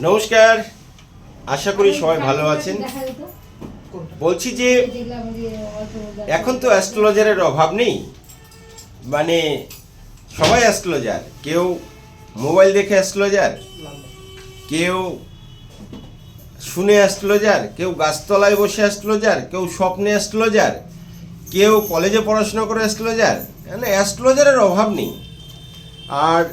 নমস্কার, আশা করি সবাই ভালো আছেন। বলছি যে, এখন তো অ্যাস্ট্রোলজারের অভাব নেই। মানে সবাই অ্যাস্ট্রোলজার। কেউ মোবাইল দেখে অ্যাস্ট্রোলজার, কেউ শুনে অ্যাস্ট্রোলজার, কেউ গাছতলায় বসে অ্যাস্ট্রোলজার, কেউ স্বপ্নে অ্যাস্ট্রোলজার, কেউ কলেজে পড়াশোনা করে অ্যাস্ট্রোলজার। মানে অ্যাস্ট্রোলজারের অভাব নেই। আর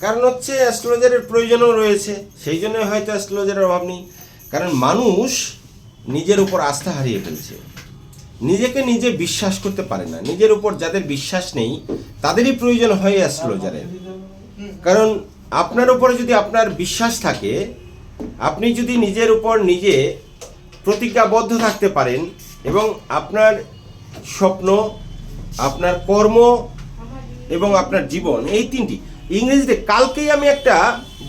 কারণ হচ্ছে অ্যাস্ট্রোলজারের প্রয়োজনও রয়েছে, সেই জন্য হয়তো অ্যাস্ট্রোলজারের অভাব নেই। কারণ মানুষ নিজের উপর আস্থা হারিয়ে ফেলছে। নিজেকে নিজে বিশ্বাস করতে পারে না। নিজের উপর যাদের বিশ্বাস নেই, তাদেরই প্রয়োজন হয় অ্যাস্ট্রোলজারের কারণ আপনার উপরে যদি আপনার বিশ্বাস থাকে, আপনি যদি নিজের উপর নিজে প্রতিজ্ঞাবদ্ধ থাকতে পারেন এবং আপনার স্বপ্ন, আপনার কর্ম এবং আপনার জীবন, এই তিনটি ইংরেজিতে কালকেই আমি একটা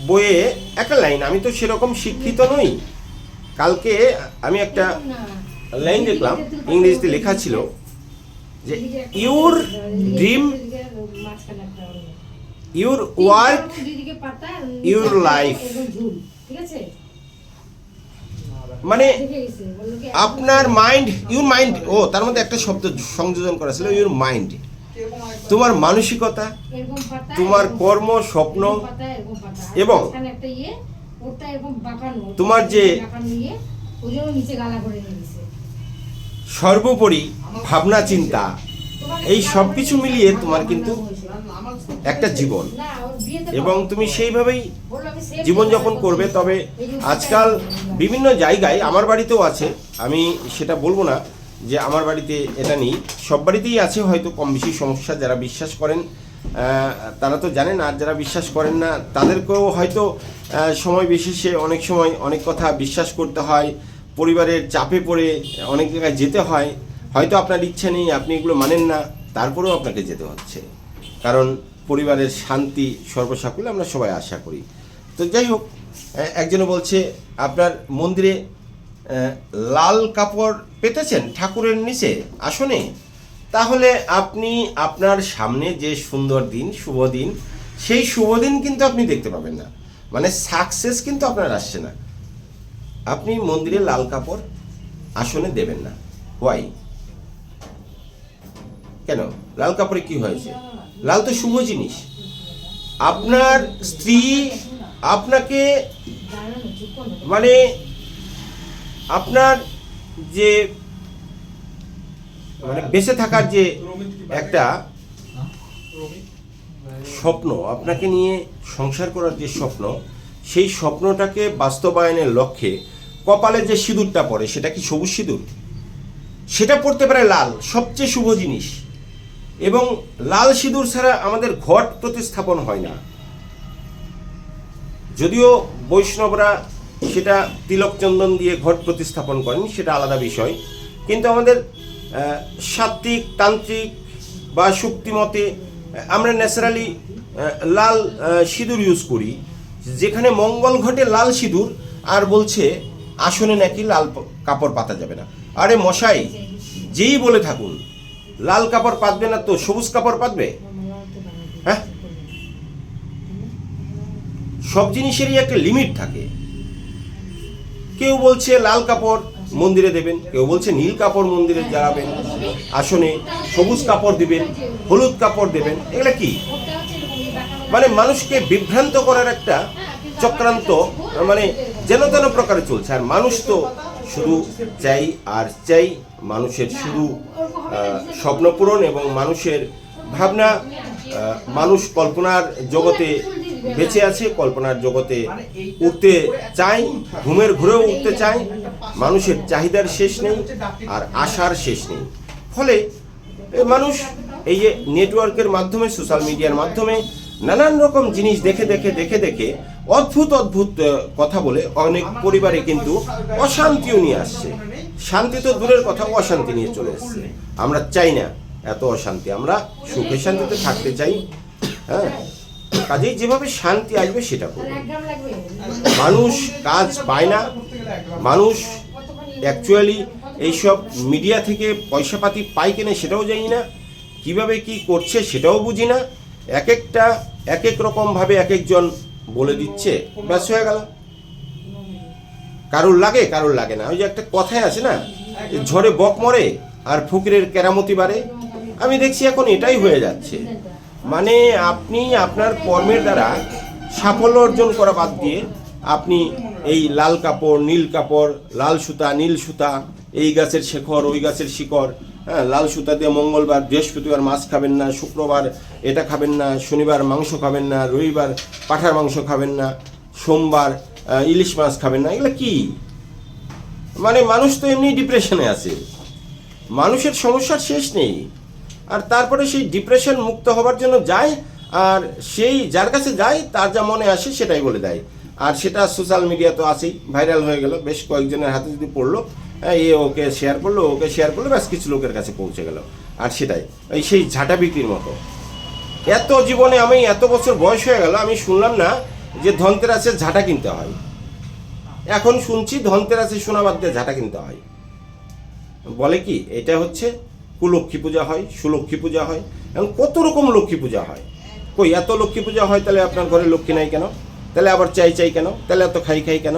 বইয়ে একটা লাইন, আমি তো সেরকম শিক্ষিত নই। কালকে আমি একটা লাইন দেখলাম, ইংরেজিতে লেখা ছিল যে your dream your work your life মানে আপনার মাইন্ড ইউর মাইন্ড ও, তার মধ্যে একটা শব্দ সংযোজন করা ছিল ইউর মাইন্ড তোমার মানসিকতা তোমার কর্ম স্বপ্ন এবং ইয়ে। তোমার যে- ইয়ে। সর্বোপরি ভাবনা চিন্তা এই সব কিছু মিলিয়ে তোমার কিন্তু একটা জীবন। এবং তুমি সেইভাবেই জীবনযাপন করবে তবে আজকাল বিভিন্ন জায়গায় আমার বাড়িতেও আছে আমি সেটা বলব না যে আমার বাড়িতে এটা নেই। সব বাড়িতেই আছে হয়তো কম বেশি সমস্যা, যারা বিশ্বাস করেন তারা তো জানেন, আর যারা বিশ্বাস করেন না, তাদেরকেও হয়তো সময় বিশেষে অনেক সময় অনেক কথা বিশ্বাস করতে হয়, পরিবারের চাপে পড়ে অনেক জায়গায় যেতে হয়। হয়তো আপনার ইচ্ছে নেই, আপনি এগুলো মানেন না, তারপরেও আপনাকে যেতে হচ্ছে। কারণ পরিবারের শান্তি সর্বসাকুলে আমরা সবাই আশা করি। তো যাই হোক, এ- একজনে বলছে, আপনার মন্দিরে লাল কাপড় পেতেছেন ঠাকুরের নিচে? আসনে। তাহলে আপনি আপনার সামনে যে সুন্দর দিন, শুভ দিন, সেই শুভ দিন কিন্তু আপনি দেখতে পাবেন না। মানে সাকসেস কিন্তু আপনার আসছে না। আপনি মন্দিরে লাল কাপড় আসনে দেবেন না। হোয়াই কেন? লাল কাপড়ে কি হয়েছে? লাল তো শুভ জিনিস। আপনার স্ত্রী আপনাকে। মানে আপনার যে মানে বেঁচে থাকার যে একটা স্বপ্ন, আপনাকে নিয়ে সংসার করার যে স্বপ্ন, সেই স্বপ্নটাকে বাস্তবায়নের লক্ষ্যে কপালে যে সিঁদুরটা পড়ে, সেটা কি সবুজ সিঁদুর? সেটা পড়তে পারে লাল, সবচেয়ে শুভ জিনিস। এবং লাল সিঁদুর ছাড়া আমাদের ঘট প্রতিস্থাপন হয় না। যদিও বৈষ্ণবরা সেটা তিলক চন্দন দিয়ে ঘট প্রতিস্থাপন করেন সেটা আলাদা বিষয়। কিন্তু আমাদের আহ, সাত্ত্বিক তান্ত্রিক বা শক্তিমতে আমরা ন্যাচারালি লাল সিঁদুর ইউজ করি। যেখানে মঙ্গল ঘটে লাল সিঁদুর আর বলছে আসনে নাকি লাল কাপড় পাতা যাবে না। আরে মশাই যেই বলে থাকুন লাল কাপড় পাতবে না তো সবুজ কাপড় পাতবে? হ্যাঁ? সব জিনিসেরই একটা লিমিট থাকে। কেউ বলছে লাল কাপড় মন্দিরে দেবেন, কেউ বলছে নীল কাপড় মন্দিরে জ্বালাবেন, আসনে সবুজ কাপড় দেবেন, হলুদ কাপড় দেবেন, এগুলা কি? মানে মানুষকে বিভ্রান্ত করার একটা চক্রান্ত মানে যেন তেন প্রকারে চলছে। আর মানুষ তো শুধু চাই আর চাই মানুষের শুধু স্বপ্নপূরণ এবং মানুষের ভাবনা মানুষ কল্পনার জগতে বেঁচে আছে, কল্পনার জগতে উঠতে চাই, ঘুমের ঘুরেও উঠতে চাই, মানুষের চাহিদার শেষ নেই আর আশার শেষ নেই। ফলে মানুষ এই যে নেটওয়ার্কের মাধ্যমে, সোশ্যাল মিডিয়ার মাধ্যমে নানান রকম জিনিস দেখে দেখে দেখে দেখে অদ্ভুত অদ্ভুত কথা বলে অনেক পরিবারে কিন্তু অশান্তিও নিয়ে আসছে। শান্তি তো দূরের কথা, অশান্তি নিয়ে চলে এসছে। আমরা চাই না এত অশান্তি। আমরা সুখে শান্তিতে থাকতে চাই। হ্যাঁ? কাজেই যেভাবে শান্তি আসবে সেটা করব? মানুষ কাজ পায় না। মানুষ অ্যাকচুয়ালি এইসব মিডিয়া থেকে পয়সাপাতি পায় কিনা সেটাও জানি না। কীভাবে কি করছে সেটাও বুঝি না। এক একটা, এক এক রকমভাবে এক একজন বলে দিচ্ছে, ব্যাস হয়ে গেল। কারুর লাগে কারুর লাগে না। ওই যে একটা কথাই আছে না ঝড়ে বক মরে আর ফকিরের কেরামতি বাড়ে। আমি দেখছি এখন এটাই হয়ে যাচ্ছে। মানে আপনি আপনার কর্মের দ্বারা সাফল্য অর্জন করা বাদ দিয়ে আপনি এই লাল কাপড়, নীল কাপড়, লাল সুতা, নীল সুতা, এই গাছের শেখর, ওই গাছের শিকড় হ্যাঁ লাল সুতা দিয়ে মঙ্গলবার, বৃহস্পতিবার মাছ খাবেন না, শুক্রবার এটা খাবেন না, শনিবার মাংস খাবেন না, রবিবার পাঠার মাংস খাবেন না, সোমবার ইলিশ মাছ খাবেন না, এগুলো কি? মানে মানুষ তো এমনি ডিপ্রেশনে আছে। মানুষের সমস্যার শেষ নেই। আর তারপরে সেই ডিপ্রেশন মুক্ত হবার জন্য যায়, আর সেই যার কাছে যায়, তার যা মনে আসে সেটাই বলে দেয়। আর সেটা সোশ্যাল মিডিয়া তো আছেই ভাইরাল হয়ে গেল, বেশ কয়েকজনের হাতে যদি পড়ল এ ওকে শেয়ার করল, ওকে শেয়ার করল, ব্যাস কিছু লোকের কাছে পৌঁছে গেল। আর সেটাই, এই সেই ঝাঁটা বিক্রির মতো। এত জীবনে আমি এত বছর বয়স হয়ে গেল, আমি শুনলাম না যে ধনতেরাসের ঝাঁটা কিনতে হয়। এখন শুনছি ধনতেরাসের সোনাবাদ দিয়ে ঝাঁটা কিনতে হয়। বলে কি, এটা হচ্ছে কুলক্ষী পূজা হয় সুলক্ষী পূজা হয় এবং কত রকম লক্ষ্মী পূজা হয়। কই, এত লক্ষ্মী পূজা হয়, তাহলে আপনার ঘরে লক্ষ্মী নাই কেন? তাহলে আবার চাই চাই কেন? তাহলে এত খাই খাই কেন?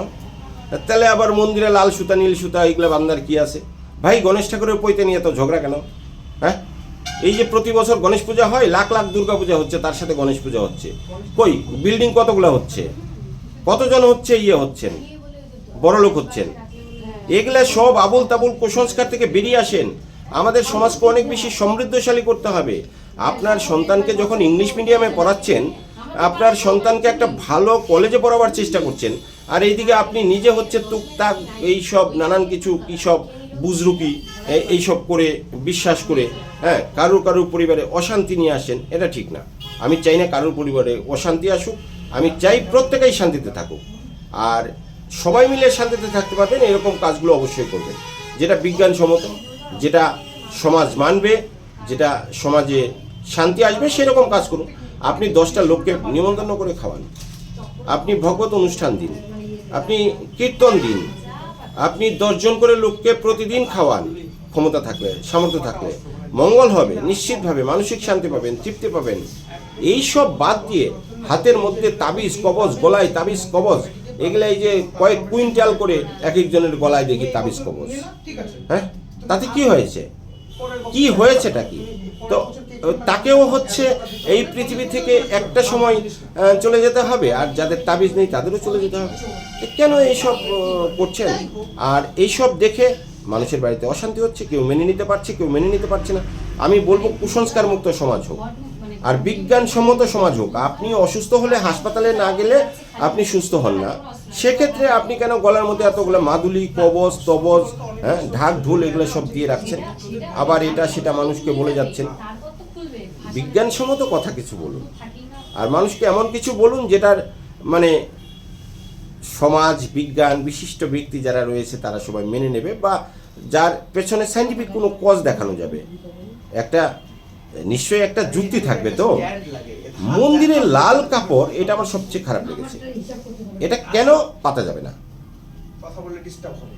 তাহলে আবার মন্দিরে লাল সুতা, নীল সুতা, এগুলো বান্দার কি আছে? ভাই, গণেশ ঠাকুরের পৈতে নিয়ে এত ঝগড়া কেন? হ্যাঁ? এই যে প্রতি বছর গণেশ পূজা হয়, লাখ লাখ দুর্গা পূজা হচ্ছে, তার সাথে গণেশ পূজা হচ্ছে। কই বিল্ডিং কতগুলো হচ্ছে? কতজন হচ্ছে ইয়ে হচ্ছেন? বড় লোক হচ্ছেন? এগুলা সব আবুল তাবুল কুসংস্কার থেকে বেরিয়ে আসেন। আমাদের সমাজকে অনেক বেশি সমৃদ্ধশালী করতে হবে। আপনার সন্তানকে যখন ইংলিশ মিডিয়ামে পড়াচ্ছেন, আপনার সন্তানকে একটা ভালো কলেজে পড়াবার চেষ্টা করছেন, আর এইদিকে আপনি নিজে হচ্ছে টুকটাক এইসব নানান কিছু কী সব বুজরুকি এইসব করে বিশ্বাস করে হ্যাঁ কারুর কারুর পরিবারে অশান্তি নিয়ে আসেন, এটা ঠিক না। আমি চাই না কারুর পরিবারে অশান্তি আসুক, আমি চাই প্রত্যেকেই শান্তিতে থাকুক। আর সবাই মিলে শান্তিতে থাকতে পারবেন, এরকম কাজগুলো অবশ্যই করবেন। যেটা বিজ্ঞানসম্মত যেটা সমাজ মানবে যেটা সমাজে শান্তি আসবে সেরকম কাজ করুন। আপনি দশটা লোককে নিমন্ত্রণ করে খাওয়ান। আপনি ভগবত অনুষ্ঠান দিন। আপনি কীর্তন দিন। আপনি দশজন করে লোককে প্রতিদিন খাওয়ান। ক্ষমতা থাকলে সামর্থ্য থাকলে। মঙ্গল হবে নিশ্চিতভাবে মানসিক শান্তি পাবেন তৃপ্তি পাবেন। এই সব বাদ দিয়ে হাতের মধ্যে তাবিজ কবজ গলায় তাবিজ কবজ এগুলো এই যে কয়েক কুইন্টাল করে এক একজনের গলায় দেখি তাবিজ কবজ। হ্যাঁ? তাতে কি হয়েছে? কি হয়েছেটা কি? তো তাকেও হচ্ছে এই পৃথিবী থেকে একটা সময় চলে যেতে হবে, আর যাদের তাবিজ নেই তাদেরও চলে যেতে হবে। কেন এইসব করছেন? আর এইসব দেখে মানুষের বাড়িতে অশান্তি হচ্ছে, কেউ মেনে নিতে পারছে, কেউ মেনে নিতে পারছে না। আমি বলব কুসংস্কার মুক্ত সমাজ হোক। আর বিজ্ঞানসম্মত সমাজ হোক আপনি অসুস্থ হলে হাসপাতালে না গেলে আপনি সুস্থ হন না। সেক্ষেত্রে আপনি কেন গলার মধ্যে এতগুলো মাদুলি, কবজ, তবজ হ্যাঁ ঢাক, ঢোল এগুলো সব দিয়ে রাখছেন? আবার এটা সেটা মানুষকে বলে যাচ্ছেন। বিজ্ঞানসম্মত কথা কিছু বলুন। আর মানুষকে এমন কিছু বলুন যেটার মানে সমাজ, বিজ্ঞান, বিশিষ্ট ব্যক্তি যারা রয়েছে তারা সবাই মেনে নেবে বা যার পেছনে সাইন্টিফিক কোনো কজ দেখানো যাবে। একটা নিশ্চয়ই একটা যুক্তি থাকবে তো? মন্দিরে লাল কাপড়, এটা আমার সবচেয়ে খারাপ লেগেছে। এটা কেন পাতা যাবে না? কথা বললে ডিস্টার্ব হবে।